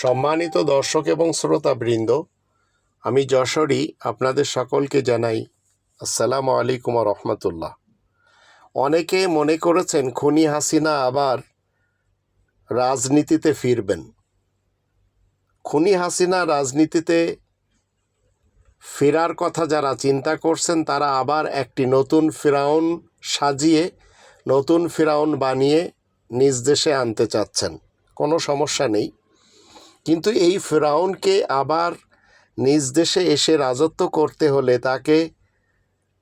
সম্মানিত দর্শক এবং শ্রোতাবৃন্দ, আমি যশোরী আপনাদের সকলকে জানাই আসসালামু আলাইকুম রহমতুল্লাহ। অনেকে মনে করেছেন খুনি হাসিনা আবার রাজনীতিতে ফিরবেন। খুনি হাসিনা রাজনীতিতে ফেরার কথা যারা চিন্তা করছেন, তারা আবার একটি নতুন ফেরাউন সাজিয়ে, নতুন ফেরাউন বানিয়ে নিজ দেশে আনতে চাচ্ছেন। কোনো সমস্যা নেই। কিন্তু এই ফেরাউনকে আবার নিজ দেশে এসে রাজত্ব করতে হলে তাকে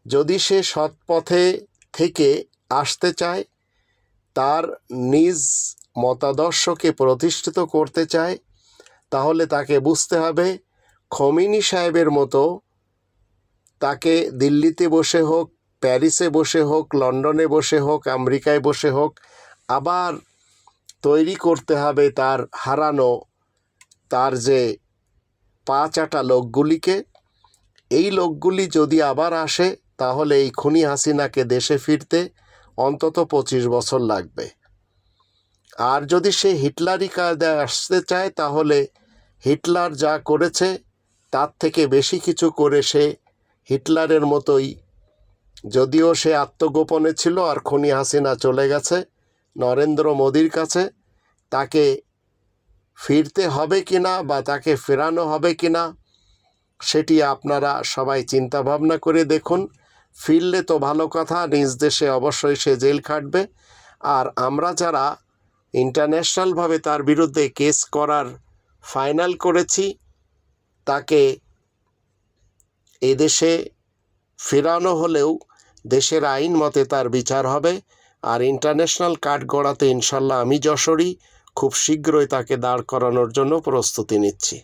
যদি সে সৎ পথে থেকে আসতে চায়, তার নিজ মতাদর্শকে প্রতিষ্ঠিত করতে চায়, তাহলে তাকে বুঝতে হবে খমিনি সাহেবের মতো তাকে দিল্লিতে বসে হোক, প্যারিসে বসে হোক, লন্ডনে বসে হোক, আমেরিকায় বসে হোক, আবার তৈরি করতে হবে তার হারানো তার যে পা চাটা লোকগুলিকে, এই লোকগুলি যদি আবার আসে, তাহলে এই খুনি হাসিনাকে দেশে ফিরতে অন্তত পঁচিশ বছর লাগবে। আর যদি সে হিটলারই কায়দায় আসতে চায়, তাহলে হিটলার যা করেছে, তার থেকে বেশি কিছু করে সে হিটলারের মতোই। যদিও সে আত্মগোপনে ছিল আর খুনি হাসিনা চলে গেছে, নরেন্দ্র মোদির কাছে, তাকে ফিরতে হবে কি না বা তাকে ফেরানো হবে কি না সেটি আপনারা সবাই চিন্তা ভাবনা করে দেখুন। ফিরলে তো ভালো কথা, নিজ দেশে অবশ্যই সে জেল খাটবে। আর আমরা যারা ইন্টারন্যাশনালভাবে তার বিরুদ্ধে কেস করার ফাইনাল করেছি, তাকে এদেশে ফেরানো হলেও দেশের আইন মতে তার বিচার হবে। আর ইন্টারন্যাশনাল কার্ড গড়াতে ইনশাল্লাহ আমি যশোরই খুব শীঘ্রই তাকে দাঁড় করানোর জন্য প্রস্তুতি নিচ্ছি।